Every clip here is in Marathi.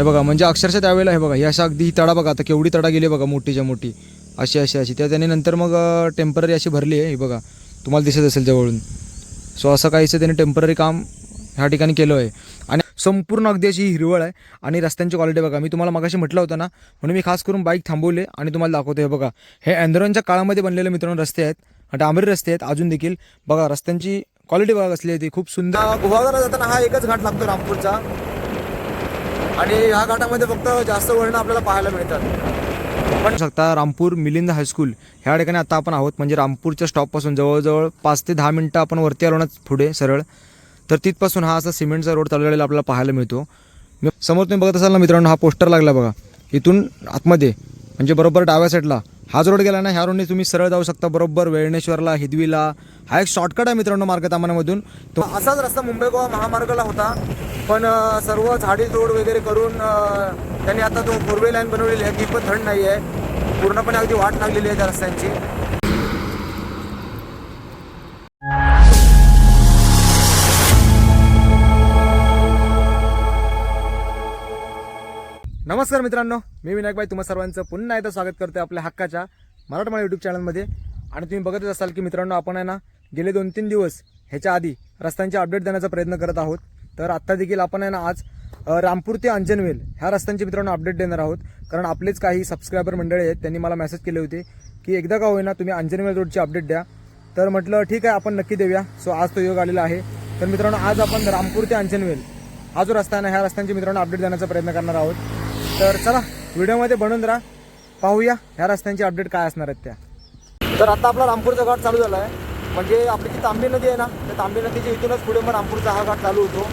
हे बघा म्हणजे अक्षरशः त्यावेळेला हे बघा ही अशा अगदी ही तडा बघा आता केवढी तडा गेली बघा मोठीच्या मोठी. अशी अशी अशी. त्या त्याने नंतर मग टेंपररी अशी भरली आहे ही बघा. तुम्हाला दिसत असेल जवळून. सो असं काहीसं त्याने टेंपररी काम ह्या ठिकाणी केलं आहे. आणि संपूर्ण अगदी अशी हिरवळ आहे आणि रस्त्यांची क्वालिटी बघा. मी तुम्हाला मगाशी म्हटलं होतं ना म्हणून मी खास करून बाईक थांबवले आणि तुम्हाला दाखवतो हे बघा. हे अँदोरनच्या काळामध्ये बनलेले मित्रांनो रस्ते आहेत डांबरी रस्ते आहेत अजून देखील. बघा रस्त्यांची क्वालिटी बघा कसली आहे ती. खूप सुंदर. गुहागरला जाताना हा एकच घाट लागतो रामपूरचा. आणि ह्या घाटामध्ये फक्त जास्त वळणं आपल्याला पाहायला मिळतात. पण शकता रामपूर मिलिंद हायस्कूल ह्या ठिकाणी आता आपण आहोत. म्हणजे रामपूरच्या स्टॉपपासून जवळजवळ पाच ते दहा मिनटं आपण वरती आलो ना पुढे सरळ. तर तिथपासून हा असा सिमेंटचा रोड चालवलेला आपल्याला पाहायला मिळतो. मी समोर तुम्ही बघत असाल ना मित्रांनो हा पोस्टर लागला बघा. इथून आतमध्ये म्हणजे बरोबर डाव्या साईडला. हा जो रोड गेला ना ह्या रोडने तुम्ही सरळ जाऊ शकता. बरोबर वेळणेश्वरला हिदवीला. हा एक शॉर्टकट आहे मित्रांनो मार्गतामानामधून. तो असाच रस्ता मुंबई गोवा महामार्गाला होता. पण सर्व झाडी तोड वगैरे करून त्यांनी आता तो फोरवे लाईन बनवलेली आहे. ती पण थंड नाही आहे पूर्णपणे अगदी वाट लागलेली आहे त्या रस्त्यांची. नमस्कार मित्रांनो मी विनायकबाई तुम्हा सर्वांचं पुन्हा एकदा स्वागत करतो आपल्या हक्काच्या मराठमाळा यूट्यूब चॅनलमध्ये आणि तुम्ही बघतच असाल की मित्रांनो आपण आहे ना गेले दोन तीन दिवस ह्याच्या आधी रस्त्यांचे अपडेट देण्याचा प्रयत्न करत आहोत. तर आत्ता देखील आपण आहे ना आज रामपूर ते अंजनवेल ह्या रस्त्यांचे मित्रांनो अपडेट देणार आहोत. कारण आपलेच काही सबस्क्रायबर मंडळी आहेत त्यांनी मला मेसेज केले होते की एकदा का होईना तुम्ही अंजनवेल रोडची अपडेट द्या. तर म्हटलं ठीक आहे आपण नक्की देऊया. सो आज तो योग आलेला आहे. तर मित्रांनो आज आपण रामपूर ते अंजनवेल हा जो रस्ता आहे ना ह्या रस्त्यांचे मित्रांनो अपडेट देण्याचा प्रयत्न करणार आहोत. तर चला व्हिडिओमध्ये बनून राहा. पाहूया ह्या रस्त्यांची अपडेट काय असणार आहेत त्या. तर आता आपला रामपूरचा घाट चालू झाला आहे म्हणजे आपली जी तांबी नदी आहे ना त्या तांबी नदीच्या इथूनच पुढे मग रामपूरचा हा घाट चालू होतो.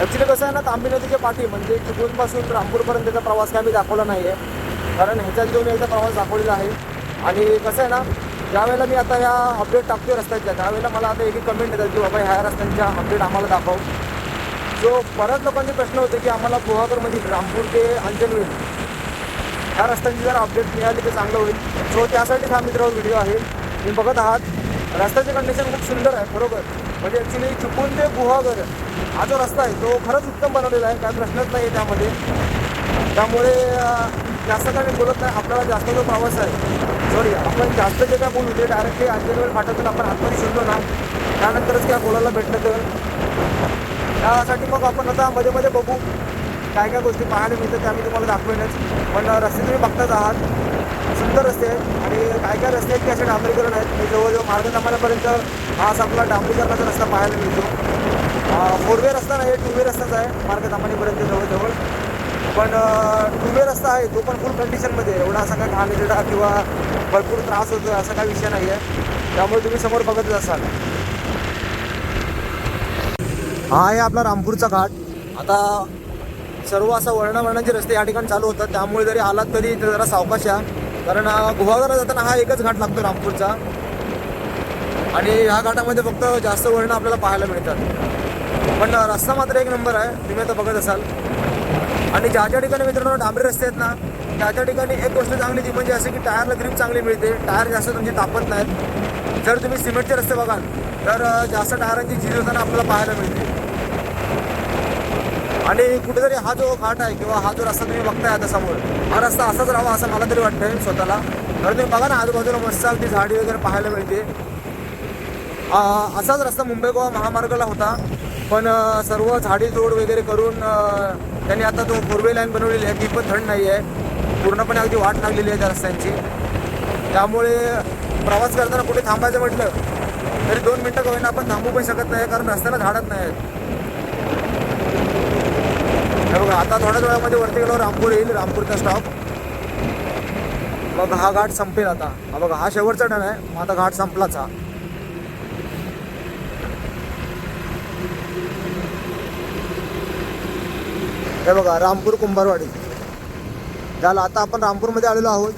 ॲक्च्युली कसं आहे ना तांबी नदीच्या पाठी म्हणजे चिपळूणपासून रामपूरपर्यंतचा प्रवास काय मी दाखवला नाही आहे कारण ह्याच्यात घेऊन मी प्रवास दाखवलेला आहे. आणि कसं आहे ना ज्यावेळेला मी आता ह्या अपडेट टाकतोय रस्त्याच्या त्यावेळेला मला आता एक कमेंट येतात की बाबा ह्या रस्त्यांच्या अपडेट आम्हाला दाखव. जो बऱ्याच लोकांचे प्रश्न होते की आम्हाला गुहागरमध्ये रामपूर ते अंजनवेल ह्या रस्त्यांची जर अपडेट मिळाली तर चांगलं होईल. सो त्यासाठी हा मित्र व्हिडिओ आहे. तुम्ही बघत आहात. रस्त्याचे कंडिशन खूप सुंदर आहे बरोबर. म्हणजे ॲक्च्युली चुकून ते गुहागर हा जो रस्ता आहे तो खरंच उत्तम बनवलेला आहे. काय प्रश्नच नाही आहे त्यामध्ये. त्यामुळे जास्त काय मी बोलत नाही. आपल्याला जास्त जो प्रवास आहे सॉरी आपण जास्त जे काय बोलू ते डायरेक्टली अंजनवेल फाटातून आपण हातमध्ये शिरलो ना त्यानंतरच काय बोलायला भेटलं तर. त्यासाठी मग आपण आता मध्ये मध्ये बघू काय काय गोष्टी पाहायला मिळतात त्या मी तुम्हाला दाखवेनच. पण रस्ते तुम्ही बघताच आहात. सुंदर रस्ते आहेत आणि काय काय रस्ते आहेत की असे डांबरीकरण आहेत. मी जवळजवळ मार्ग जमान्यापर्यंत हा असा आपला डांबरीकरणाचा रस्ता पाहायला मिळतो. फोर वे रस्ता नाही टू वे रस्ताच आहे मार्ग जमान्यापर्यंत जवळजवळ. पण टू वे रस्ता आहे तो पण फुल कंडिशनमध्ये आहे. एवढा असा काय घाणेरडा किंवा भरपूर त्रास होतो असा काही विषय नाही आहे त्यामुळे तुम्ही समोर बघतच असाल. हा आहे आपला रामपूरचा घाट. आता सर्व असं वळणावळणाचे रस्ते या ठिकाणी चालू होतात. त्यामुळे जरी आलात तरी इथे जरा सावकाश या. कारण गुहागरला जाताना हा एकच घाट लागतो रामपूरचा. आणि ह्या घाटामध्ये फक्त जास्त वळणं आपल्याला पाहायला मिळतात. पण रस्ता मात्र एक नंबर आहे. तुम्ही आता बघत असाल. आणि ज्या ज्या ठिकाणी मित्रांनो डांबरे रस्ते आहेत ना त्या त्या ठिकाणी एक गोष्ट चांगली ती म्हणजे असे की टायरला ग्रीप चांगली मिळते. टायर जास्त तुमची तापत नाहीत. जर तुम्ही सिमेंटचे रस्ते बघाल तर जास्त टायरांची झीज होताना आपल्याला पाहायला मिळते. आणि कुठेतरी हा जो घाट आहे किंवा हा जो रस्ता तुम्ही बघताय आता समोर हा रस्ता असाच राहावा असं मला तरी वाटतंय स्वतःला. तर तुम्ही बघा ना आजूबाजूला मस्त अगदी झाडी वगैरे पाहायला मिळते. असाच रस्ता मुंबई गोवा महामार्गाला होता. पण सर्व झाडी जोड वगैरे करून त्यांनी आता तो फोरवे लाईन बनवलेली आहे. ती पण थंड नाही आहे. पूर्णपणे अगदी वाट लागलेली आहे त्या रस्त्यांची. त्यामुळे प्रवास करताना कुठे थांबायचं म्हटलं तरी दोन मिनटं का होईना आपण थांबू पण शकत नाही कारण रस्त्याला झाडत नाही हे बघा आता थोड्याच वेळामध्ये वरती गेलो रामपूर येईल रामपूरचा स्टॉप मग हा घाट संपेल आता. हा बघा हा शेवटचा टन आहे मग आता घाट संपलाच हा. हे बघा रामपूर कुंभारवाडी. झालं आता आपण रामपूरमध्ये आलेलो आहोत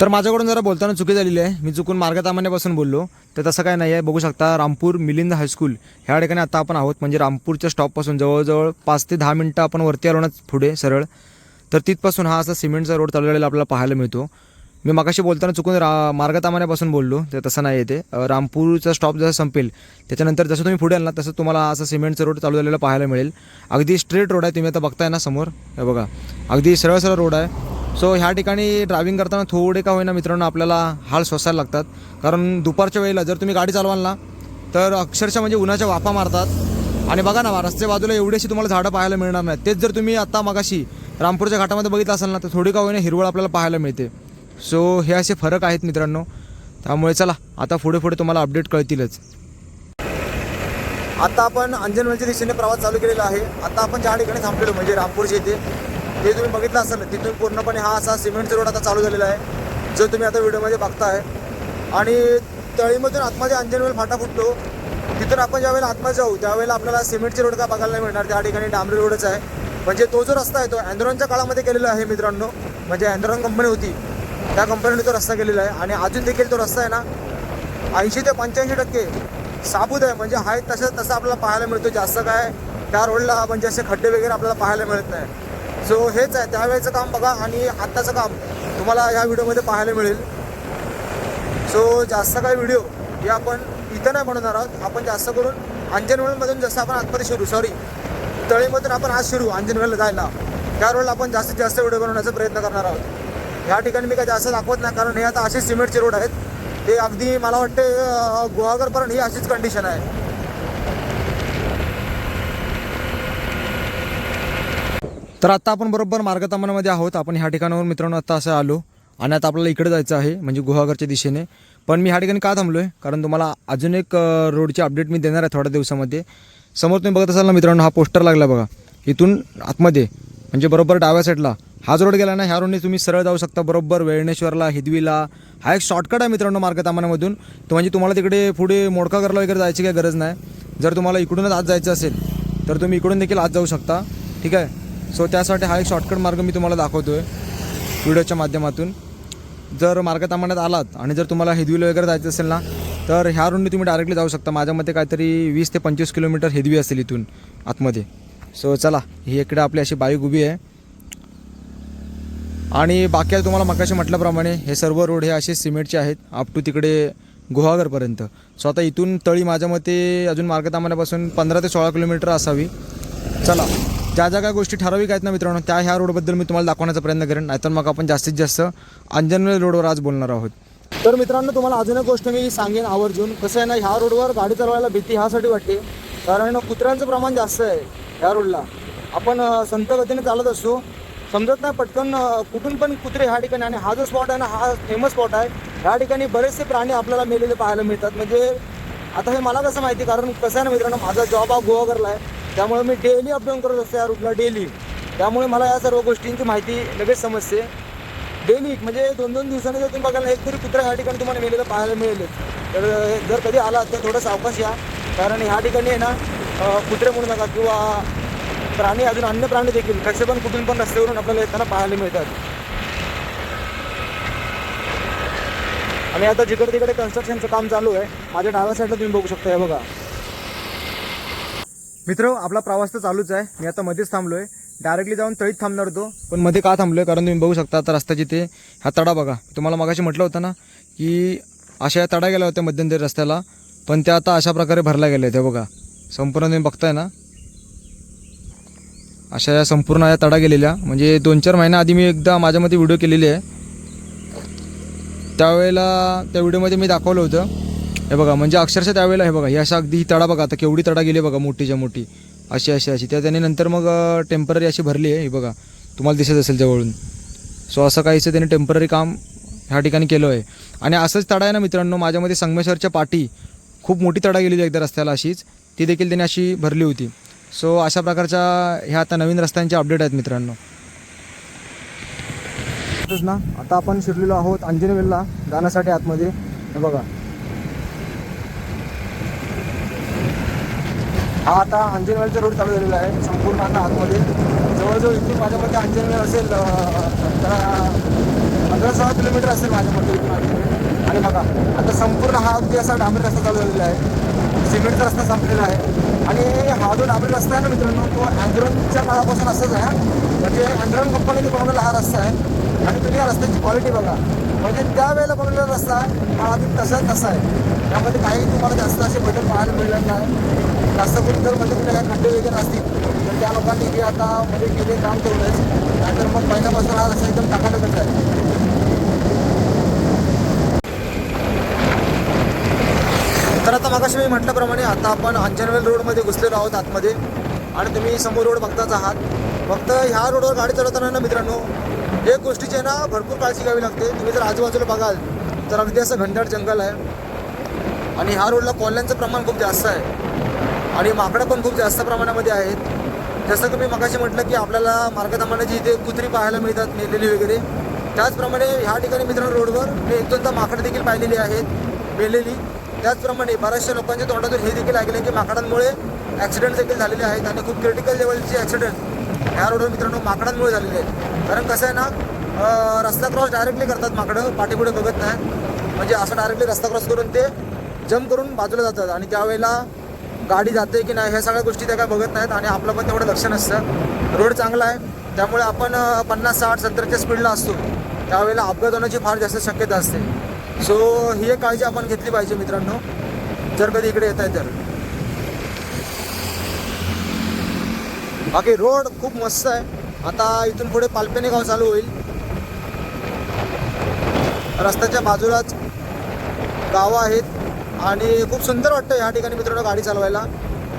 तर माझ्याकडून जरा बोलताना चुकी झालेली आहे. मी चुकून मार्गतामान्यापासून बोललो. तर तसं काय नाही आहे. बघू शकता रामपूर मिलिंद हायस्कूल ह्या ठिकाणी आता आपण आहोत. म्हणजे रामपूरच्या स्टॉपपासून जवळजवळ पाच ते दहा मिनटं आपण वरती आलो ना पुढे सरळ. तर तिथपासून हा असा सिमेंटचा रोड चालवलेला आपल्याला पाहायला मिळतो. मी मगाशी बोलताना चुकून रा मार्गतामान्यापासून बोललो ते तसं नाही येते रामपूरचा स्टॉप जसं संपेल त्याच्यानंतर जसं तुम्ही पुढे आल ना तसं तुम्हाला असं सिमेंटचं रोड चालू झालेलं पाहायला मिळेल. अगदी स्ट्रेट रोड आहे तुम्ही आता बघताय ना समोर. हे बघा अगदी सरळ सरळ रोड आहे. सो ह्या ठिकाणी ड्रायव्हिंग करताना थोडे का होईना मित्रांनो आपल्याला हाल सोसायला लागतात. कारण दुपारच्या वेळेला जर तुम्ही गाडी चालवाल ना तर अक्षरशः म्हणजे उन्हाच्या वाफा मारतात. आणि बघा ना रस्ते बाजूला एवढीशी तुम्हाला झाडं पाहायला मिळणार नाही तेच जर तुम्ही आता मगाशी रामपूरच्या घाटामध्ये बघितलं असाल ना तर थोडी का होईना हिरवळ आपल्याला पाहायला मिळते. सो हे असे फरक आहेत मित्रांनो. त्यामुळे चला आता पुढे पुढे तुम्हाला अपडेट कळतीलच. आता आपण अंजनवेलच्या दिशेने प्रवास चालू केलेला आहे. आता आपण ज्या ठिकाणी थांबलेलो म्हणजे रामपूरच्या इथे ते तुम्ही बघितलं असाल ना, तिथून पूर्णपणे हा असा सिमेंटचा रोड आता चालू झालेला आहे जो तुम्ही आता व्हिडिओमध्ये बघताय. आणि तळीमधून आतमध्ये अंजनवेल फाटा फुटतो. तिथून आपण ज्यावेळेला आतमध्ये जाऊ त्यावेळेला आपल्याला सिमेंटचे रोड का बघायला नाही मिळणार. त्या ठिकाणी डांबरी रोडच आहे. म्हणजे तो जो रस्ता आहे तो अँड्रॉनच्या काळामध्ये केलेला आहे मित्रांनो. म्हणजे अँड्रॉन कंपनी होती. त्या कंपनीने तो रस्ता केलेला आहे. आणि अजून देखील तो रस्ता आहे ना ऐंशी ते पंच्याऐंशी टक्के साबूत आहे. म्हणजे हाय तसं तसं आपल्याला पाहायला मिळतो. जास्त काय त्या रोडला म्हणजे असे खड्डे वगैरे आपल्याला पाहायला मिळत नाही. सो हेच आहे. त्यावेळेचं काम बघा आणि आत्ताचं काम तुम्हाला या व्हिडिओमध्ये पाहायला मिळेल. सो जास्त काय व्हिडिओ हे आपण इथं नाही बनवणार आहोत. आपण जास्त करून अंजनवेलमधून जसं आपण आतमध्ये शिरू सॉरी तळीमधून आपण आज शिरू अंजनवेलला जायला. त्या रोडला आपण जास्तीत जास्त व्हिडिओ बनवण्याचा प्रयत्न करणार आहोत. ह्या ठिकाणी मी काय जास्त दाखवत नाही कारण हे आता असे सिमेंटचे रोड आहेत. ते अगदी मला वाटते गुहागरपर्यंत ही अशीच कंडिशन आहे. तर आता आपण बरोबर मार्गतामनामध्ये आहोत. आपण ह्या ठिकाणावर मित्रांनो आता असं आलो आणि आता आपल्याला इकडे जायचं आहे म्हणजे गुहागरच्या दिशेने. पण मी ह्या ठिकाणी का थांबलो आहे कारण तुम्हाला अजून एक रोडचे रोडची अपडेट मी देणार आहे थोड्या दिवसामध्ये. समोर तुम्ही बघत असाल ना मित्रांनो हा पोस्टर लागला बघा. इथून आतमध्ये म्हणजे बरोबर डाव्या साईडला हा जो रोड गेला ना ह्या रोडने तुम्ही सरळ जाऊ शकता बरोबर वेळणेश्वरला हिदवीला. हा एक शॉर्टकट आहे मित्रांनो मार्गतामानामधून. तो म्हणजे तुम्हाला तिकडे पुढे मोडकागरला वगैरे जायची काही गरज नाही. जर तुम्हाला इकडूनच आत जायचं असेल तर तुम्ही इकडून देखील आत जाऊ शकता. ठीक आहे? सो त्यासाठी हा एक शॉर्टकट मार्ग मी तुम्हाला दाखवतो आहे व्हिडिओच्या माध्यमातून. जर मार्गतामान्यात आलात आणि जर तुम्हाला हिदवीला वगैरे जायचं असेल ना तर ह्या रोडने तुम्ही डायरेक्टली जाऊ शकता. माझ्या मते काहीतरी वीस ते पंचवीस किलोमीटर हिदवी असेल इथून आतमध्ये. सो चला ही इकडे आपली अशी बाईक उभी आहे. आणि बाकी तुम्हाला मकाशी म्हटल्याप्रमाणे हे सर्व रोड हे असे सिमेंटचे आहेत अप टू तिकडे गुहागरपर्यंत. सो आता इथून तळी माझ्या मते अजून मार्गतामान्यापासून पंधरा ते सोळा किलोमीटर असावी. चला ज्या ज्या काय गोष्टी ठराविक आहेत ना मित्रांनो त्या ह्या रोडबद्दल मी तुम्हाला दाखवण्याचा प्रयत्न करेन. नाहीतर मग आपण जास्तीत जास्त अंजनवेल रोडवर आज बोलणार आहोत. तर मित्रांनो तुम्हाला अजून एक गोष्ट मी सांगेन आवर्जून. कसं आहे ना ह्या रोडवर गाडी चालवायला भीती ह्यासाठी वाटते. कारण कुत्र्यांचं प्रमाण जास्त आहे ह्या रोडला. आपण संत गतीने चालत असतो समजत नाही पटकन कुठून पण कुत्रे ह्या ठिकाणी आणि हा जो स्पॉट आहे ना हा फेमस स्पॉट आहे. ह्या ठिकाणी बरेचसे प्राणी आपल्याला मेलेले पाहायला मिळतात. म्हणजे आता हे मला कसं माहिती कारण कसं आहे ना मित्रांनो माझा जॉब हा गोवागरला आहे. त्यामुळे मी डेली अपडाऊन करत असतो या रूटला डेली त्यामुळे मला या सर्व गोष्टींची माहिती लगेच समजते. डेली म्हणजे दोन दोन दिवसांनी जर तुम्ही बघायला एक तरी कुत्रा ह्या ठिकाणी तुम्हाला मेलेलं पाहायला मिळेल. तर जर कधी आला तर थोडं सावकाश या. कारण ह्या ठिकाणी आहे ना कुत्रे म्हणू नका किंवा प्राणी अजून अन्य प्राणी देखील कसे पण कुठून पण रस्त्यावरून आपल्याला येताना पाहायला मिळतात. आणि आता जिकडे तिकडे कन्स्ट्रक्शनचं काम चालू आहे माझ्या डाव्या साईडला तुम्ही बघू शकता हे बघा. मित्र आपला प्रवास तर चालूच आहे. मी आता मध्येच थांबलोय. डायरेक्टली जाऊन तळीत थांबणार होतो पण मध्ये का थांबलोय कारण तुम्ही बघू शकता आता रस्त्याची ते हा तडा बघा. तुम्हाला मगाशी म्हटलं होतं ना की अशा या तडा गेल्या होत्या मध्यंतरी रस्त्याला पण त्या आता अशा प्रकारे भरल्या गेल्या त्या बघा. संपूर्ण तुम्ही बघताय ना? अशा या संपूर्ण या तडा गेलेल्या. म्हणजे दोन चार महिन्याआधी मी एकदा माझ्यामध्ये व्हिडिओ केलेली आहे. त्यावेळेला त्या व्हिडिओमध्ये मी दाखवलं होतं. हे बघा म्हणजे अक्षरशः त्यावेळेला हे बघा ही अशा अगदी ही तडा बघा आता केवढी तडा गेली बघा मोठीच्या मोठी. अशी अशी अशी. त्या त्याने नंतर मग टेंपररी अशी भरली आहे ही बघा. तुम्हाला दिसत असेल जवळून. सो असं काहीसं त्याने टेंपररी काम ह्या ठिकाणी केलं आहे. आणि असंच तडा आहे ना मित्रांनो माझ्यामध्ये संगमेश्वरच्या पाठी खूप मोठी तडा गेलेली एकदा रस्त्याला अशीच. ती देखील त्याने अशी भरली होती. सो अशा प्रकारच्या ह्या आता नवीन रस्त्यांचे अपडेट आहेत मित्रांनो. ना आता आपण शिरलेलो आहोत अंजनेवेलला जाण्यासाठी आतमध्ये. बघा. हा आता अंजनवेलचा रोड चालू झालेला आहे. संपूर्ण आता आतमध्ये. जवळजवळ इथून माझ्यामध्ये अंजनवेल असेल पंधरा सहा सोळा किलोमीटर असेल माझ्यामध्ये इथून आणि बघा आता संपूर्ण हा अगदी असा डांबरी रस्ता चालू झालेला आहे. सिमेंटचा रस्ता संपलेला आहे. आणि हा जो डाबरी रस्ता आहे ना मित्रांनो तो अँड्रॉनच्या काळापासून असंच आहे. म्हणजे अँड्रॉन कंपनीने बनवलेला हा रस्ता आहे. आणि तुम्ही या रस्त्याची क्वालिटी बघा. म्हणजे त्यावेळेला बनवलेला रस्ता हा आधी तसा तसा आहे. त्यामध्ये काही तुम्हाला जास्त असे बदल पाहायला मिळणार नाही. जास्त करून जर म्हणजे कुठे काही खड्डे वगैरे असतील तर त्या लोकांनी हे आता म्हणजे केले काम तेवढंच नाहीतर मग पहिल्यापासून हा रस्ता एकदम टाकाटकच आहे. तर आता मागाशी मी म्हटल्याप्रमाणे आता आपण अंजनवेल रोडमध्ये घुसलेलो आहोत आतमध्ये. आणि तुम्ही समोर रोड बघताच आहात. फक्त ह्या रोडवर गाडी चालवताना ना मित्रांनो एक गोष्टीची आहे ना भरपूर काळजी घ्यावी लागते. तुम्ही जर आजूबाजूला बघाल तर अगदी असं घंटाड जंगल आहे. आणि ह्या रोडला कोल्ह्यांचं प्रमाण खूप जास्त आहे. आणि माकडं पण खूप जास्त प्रमाणामध्ये आहेत. जसं की मी मगाशी म्हटलं की आपल्याला मार्गदमानाची इथे कुत्री पाहायला मिळतात मेलेली वगैरे त्याचप्रमाणे ह्या ठिकाणी मित्रांनो रोडवर मी एक दोनदा माकडं देखील पाहिलेली आहेत मेलेली. त्याचप्रमाणे बऱ्याचशा लोकांच्या तोंडातून हे देखील ऐकले की माकडांमुळे ॲक्सिडेंट देखील झालेले आहेत आणि खूप क्रिटिकल लेवलचे ॲक्सिडेंट ह्या रोडवर मित्रांनो माकडांमुळे झालेले आहेत कारण कसं आहे ना रस्ता क्रॉस डायरेक्टली करतात माकडं पाठीपुढे बघत नाही. म्हणजे असं डायरेक्टली रस्ता क्रॉस करून ते जम्प करून बाजूला जातात आणि त्यावेळेला गाडी जाते की नाही ह्या सगळ्या गोष्टी त्या काय बघत नाहीत आणि आपलं पण तेवढं लक्ष नसतं. रोड चांगला आहे त्यामुळे आपण पन्नास साठ सत्तरच्या स्पीडला असतो. त्यावेळेला अपघात होण्याची फार जास्त शक्यता असते. सो ही एक काळजी आपण घेतली पाहिजे मित्रांनो. जर कधी इकडे येत आहे तर. बाकी रोड खूप मस्त आहे. आता इथून पुढे पालपेने गाव चालू होईल. रस्त्याच्या बाजूलाच गावं आहेत. आणि खूप सुंदर वाटतं ह्या ठिकाणी मित्रांनो गाडी चालवायला.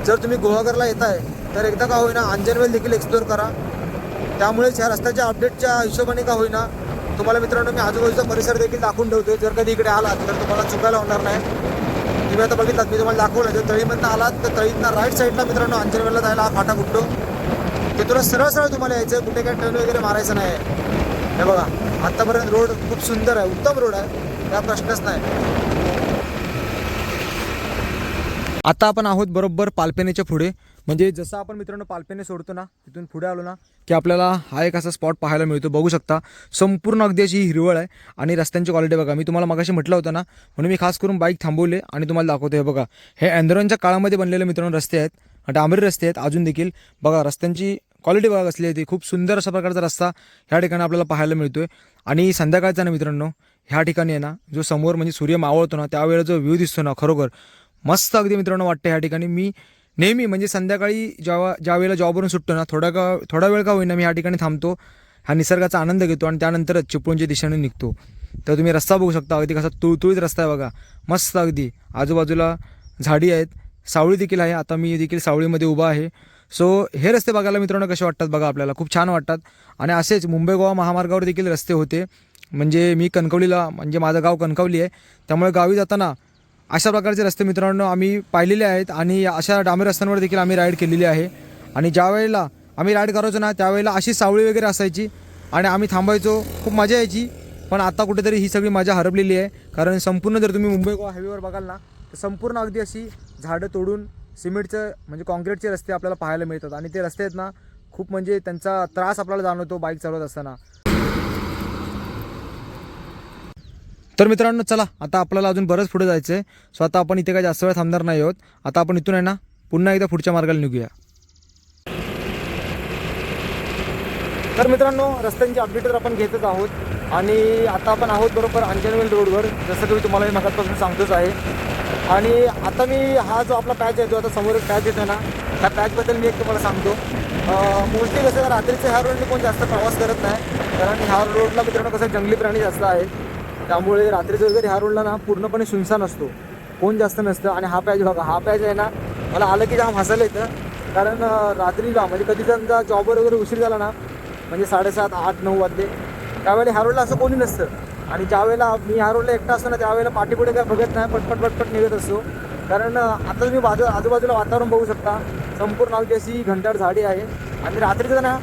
जर तुम्ही गुहागरला येत आहे तर एकदा का होईना अंजनवेल देखील एक्सप्लोर करा. त्यामुळेच ह्या रस्त्याच्या अपडेटच्या हिशोबाने का होईना तुम्हाला मित्रांनो मी आजूबाजूचा परिसर देखील दाखवून ठेवतो जर कधी इकडे आलात तर तुम्हाला चुकायला होणार नाही. तुम्ही आता बघितलात मी तुम्हाला दाखवलं जर तळीमधनं आलात तर तळीतनं राईट साईडला मित्रांनो अंजनवेलला जायला हा फाटा कुठतो तिथून सरळ सरळ तुम्हाला यायचं कुठे काय टर्न वगैरे मारायचं नाही हे बघा आत्तापर्यंत रोड खूप सुंदर आहे उत्तम रोड आहे. त्या प्रश्नच नाही. आता आपण आहोत बरोबर पालपेनेच्या पुढे. म्हणजे जसं आपण मित्रांनो पालपेने सोडतो ना तिथून पुढे आलो ना की आपल्याला हा एक असा स्पॉट पाहायला मिळतो. बघू शकता संपूर्ण अगदी अशी हिरवळ आहे आणि रस्त्यांची क्वालिटी बघा. मी तुम्हाला मगाशी म्हटलं होतं ना म्हणून मी खास करून बाईक थांबवले आणि तुम्हाला दाखवतो हे बघा हे अँदोरनच्या काळामध्ये बनलेले मित्रांनो रस्ते आहेत. डांबरी रस्ते आहेत अजून देखील. बघा रस्त्यांची क्वालिटी बघा कसली आहे ती. खूप सुंदर अशा प्रकारचा रस्ता ह्या ठिकाणी आपल्याला पाहायला मिळतो आहे आणि संध्याकाळचा ना मित्रांनो ह्या ठिकाणी आहे ना जो समोर म्हणजे सूर्य मावळतो ना त्यावेळेला जो व्ह्यू दिसतो ना खरोखर मस्त अगदी मित्रांनो वाटतं ह्या ठिकाणी. मी नेहमी म्हणजे संध्याकाळी जेव्हा ज्या वेळेला जॉबवरून सुटतो ना थोडा का थोडा वेळ का होईना मी ह्या ठिकाणी थांबतो. हा निसर्गाचा आनंद घेतो आणि त्यानंतरच चिपळूणच्या दिशेने निघतो. तर तुम्ही रस्ता बघू शकता अगदी कसा तुळतुळीत रस्ता आहे बघा. मस्त अगदी. आजूबाजूला झाडी आहेत. सावळी देखील आहे. आता मी देखील सावळीमध्ये उभा आहे. सो हे रस्ते बघायला मित्रांनो कसे वाटतात बघा आपल्याला. खूप छान वाटतात. आणि असेच मुंबई गोवा महामार्गावर देखील रस्ते होते. म्हणजे मी कणकवलीला म्हणजे माझं गाव कणकवली आहे. त्यामुळे गावी जाताना अशा प्रकारचे रस्ते मित्रांनो आम्ही पाहिलेले आहेत आणि अशा डांबरी रस्त्यांवर देखील आम्ही राईड केलेली आहे. आणि ज्या वेळेला आम्ही राईड करायचो ना त्यावेळेला अशी सावळी वगैरे असायची आणि आम्ही थांबायचो खूप मजा यायची. पण आता कुठेतरी ही सगळी मजा हरपलेली आहे. कारण संपूर्ण जर तुम्ही मुंबई गोवा हायवेवर बघाल ना तर संपूर्ण अगदी अशी झाडं तोडून सिमेंटचं म्हणजे कॉन्क्रीटचे रस्ते आपल्याला पाहायला मिळतात. आणि ते रस्ते आहेत ना खूप म्हणजे त्यांचा त्रास आपल्याला जाणवतो बाईक चालवत असताना. तर मित्रांनो चला आता आपल्याला अजून बरंच पुढे जायचं आहे सो आता आपण इथे काही जास्त वेळ थांबणार नाही आहोत. आता आपण इथून आहे ना पुन्हा एकदा पुढच्या मार्गाला निघूया. तर मित्रांनो रस्त्यांची अपडेट आपण घेतच आहोत. आणि आता आपण आहोत बरोबर अंजनवेल रोडवर जसं की मी तुम्हाला हे सांगतोच आहे. आणि आता मी हा जो आपला पॅच आहे जो आता समोर एक पॅच येतो ना त्या पॅचबद्दल मी एक तुम्हाला सांगतो. मोस्टली कसं रात्रीचं ह्या रोडने कोण जास्त प्रवास करत नाही. कारण ह्या रोडला मित्रांनो कसं जंगली प्राणी जास्त आहे त्यामुळे रात्रीचं वगैरे ह्या रोडला ना पूर्णपणे सुनसान असतो. कोण जास्त नसतं आणि हा पॅच बघा हा पॅच आहे ना मला आलं की जाम हसायला येतं. कारण रात्रीला म्हणजे कधी त्यांचा जॉबवर वगैरे उशीर झाला ना म्हणजे साडेसात आठ नऊ वाजले त्यावेळेला ह्या रोडला असं कोणी नसतं. आणि ज्यावेळेला मी ह्या रोडला एकटा असतो ना त्यावेळेला पाठीपुढे काय बघत नाही पटपट पटपट निघत असतो. कारण आता तुम्ही बाजू आजूबाजूला वातावरण बघू शकता. संपूर्ण आमची अशी घंटाळ झाडी आहे. आणि रात्रीचं ना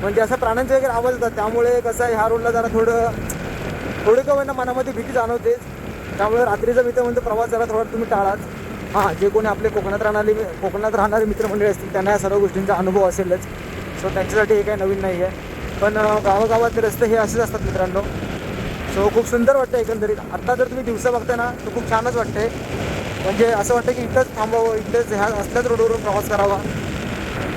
म्हणजे असं प्राण्यांचे वगैरे आवाज येतात त्यामुळे कसं आहे ह्या रोडला जरा थोडं थोडं का होईना मनामध्ये भीती जाणवतेच. त्यामुळे रात्रीचा मित्र म्हणजे प्रवास जरा थोडा तुम्ही टाळाच. हां जे कोणी आपले कोकणात राहणारे कोकणात राहणारे मित्रमंडळी असतील त्यांना या सर्व गोष्टींचा अनुभव असेलच. सो त्यांच्यासाठी हे काही नवीन नाही आहे पण गावागावातले रस्ते हे असेच असतात मित्रांनो. सो खूप सुंदर वाटतं एकंदरीत. आत्ता जर तुम्ही दिवसा बघताय ना तर खूप छानच वाटतंय. म्हणजे असं वाटतं की इथंच थांबावं इथंच ह्या असल्याच रोडवरून प्रवास करावा.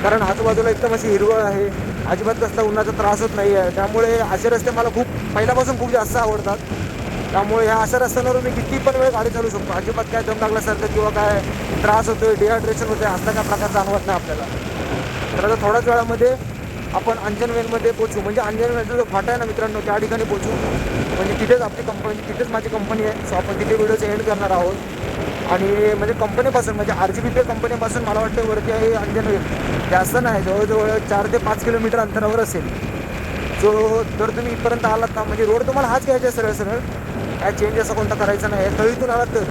कारण आजूबाजूला एकदम अशी हिरवळ आहे. अजिबात कसला उन्हाचा त्रास होत नाही आहे त्यामुळे असे रस्ते मला खूप पहिल्यापासून खूप जास्त आवडतात. त्यामुळे ह्या अशा रस्त्यांवर मी किती पण वेळ गाडी चालू शकतो. अजिबात काय दम लागल्यासारखं किंवा काय त्रास होतोय डिहायड्रेशन होतोय असला काय प्रकार जाणवत नाही आपल्याला. तर आता थोड्याच वेळामध्ये आपण अंजनवेलमध्ये पोचू म्हणजे अंजनवेलचा जो फाटा आहे ना मित्रांनो त्या ठिकाणी पोचू म्हणजे तिथेच आपली कंपनी तिथेच माझी कंपनी आहे. सो आपण तिथे व्हिडिओचं एंड करणार आहोत. आणि म्हणजे कंपनीपासून म्हणजे आर जी बी पी कंपनीपासून मला वाटतं वरती आहे अंजनवेल जास्त नाही जवळजवळ चार ते पाच किलोमीटर अंतरावर असेल. जो जर तुम्ही इथपर्यंत आलात ना म्हणजे रोड तुम्हाला हाच घ्यायचा आहे सरळ सरळ. काय चेंज असं कोणता करायचा नाही. आहे तळीतून आलात तर.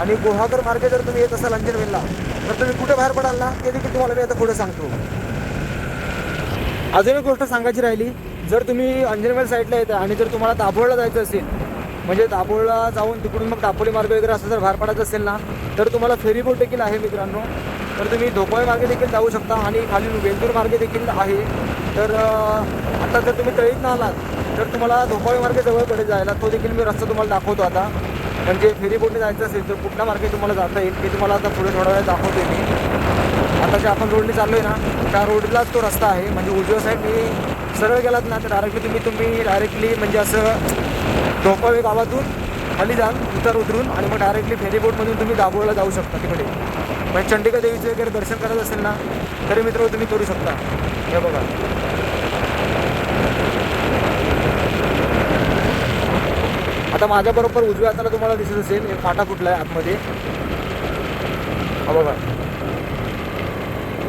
आणि गुहागर मार्गे जर तुम्ही येत असाल अंजनवेलला तर तुम्ही कुठे बाहेर पडाल ना ते देखील तुम्हाला मी आता पुढे सांगतो. अजून एक गोष्ट सांगायची राहिली. जर तुम्ही अंजनवेल साईडला येता आणि जर तुम्हाला दाभोळला जायचं असेल म्हणजे दाभोळला जाऊन तिकडून मग दापोली मार्ग वगैरे असं जर बाहेर पडायचं असेल ना तर तुम्हाला फेरीबोट देखील आहे मित्रांनो. तर तुम्ही धोपाळे मार्गे देखील जाऊ शकता आणि खाली वेंदूर मार्गे देखील आहे. तर आता जर तुम्ही तळीत आलात तर तुम्हाला धोपाळे मार्गे जवळकडे जायला तो देखील मी रस्ता तुम्हाला दाखवतो आता. म्हणजे फेरीबोटने जायचं असेल तर कुठल्या मार्गे तुम्हाला जाता येईल ते तुम्हाला आता पुढे थोडा वेळ दाखवते मी. आता जे आपण रोडने चाललो आहे ना त्या रोडलाच तो रस्ता आहे. म्हणजे उजव्या मी सरळ गेलात ना तर डायरेक्टली तुम्ही तुम्ही डायरेक्टली म्हणजे असं ढोपावे गावातून खाली जाल उतर उतरून आणि मग डायरेक्टली फेरीबोटमधून तुम्ही दाभोळला जाऊ शकता तिकडे. म्हणजे चंडिका देवीचं वगैरे दर्शन करायचं असेल ना तरी मित्र तुम्ही करू शकता. हे बघा. आता माझ्याबरोबर उजव्या हाताला तुम्हाला दिसत असेल एक फाटा कुठला आहे आतमध्ये? हा बघा.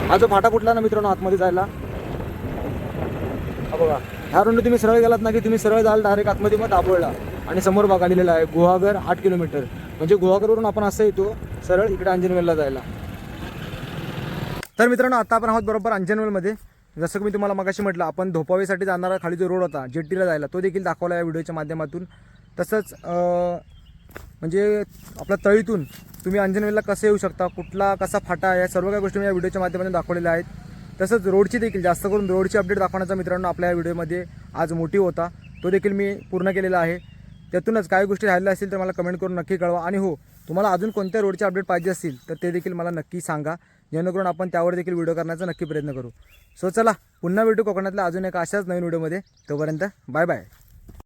हा जो फाटा फुटला ना मित्रांनो आतमध्ये जायला हा बघा. ह्या रोडने तुम्ही सरळ गेलात ना की तुम्ही सरळ जाल डायरेक्ट आतमध्ये मग दाभोळला आणि समोर बघा लिहिलेला आहे गुहागर आठ किलोमीटर. म्हणजे गुहागरवरून आपण असं येतो सरळ इकडे अंजनवेलला जायला. तर मित्रांनो आता आपण आहोत बरोबर अंजनवेलमध्ये. जसं की मी तुम्हाला मगाशी म्हटलं आपण धोपावेसाठी जाणारा खाली जो रोड होता जेट्टीला जायला तो देखील दाखवला या व्हिडिओच्या माध्यमातून. तसंच म्हणजे आपल्या तळीतून तुम्ही अंजनवेलला कसं येऊ शकता कुठला कसा फाटा या सर्व काही गोष्टी मी या व्हिडिओच्या माध्यमातून दाखवलेल्या आहेत. तसंच रोडची देखील जास्त करून रोडची अपडेट दाखवण्याचा मित्रांनो आपल्या या व्हिडिओमध्ये आज मोठी होता. तो देखील मी पूर्ण केलेला आहे. त्यातूनच काही गोष्टी राहिल्या असतील तर मला कमेंट करून नक्की कळवा. आणि हो तुम्हाला अजून कोणत्या रोडचे अपडेट पाहिजे असतील तर ते देखील मला नक्की सांगा. जेणेकरून आपण त्यावर देखील व्हिडिओ करण्याचा नक्की प्रयत्न करू. सो चला पुन्हा भेटू कोकणातल्या अजून एका अशाच नवीन व्हिडिओमध्ये तोपर्यंत बाय बाय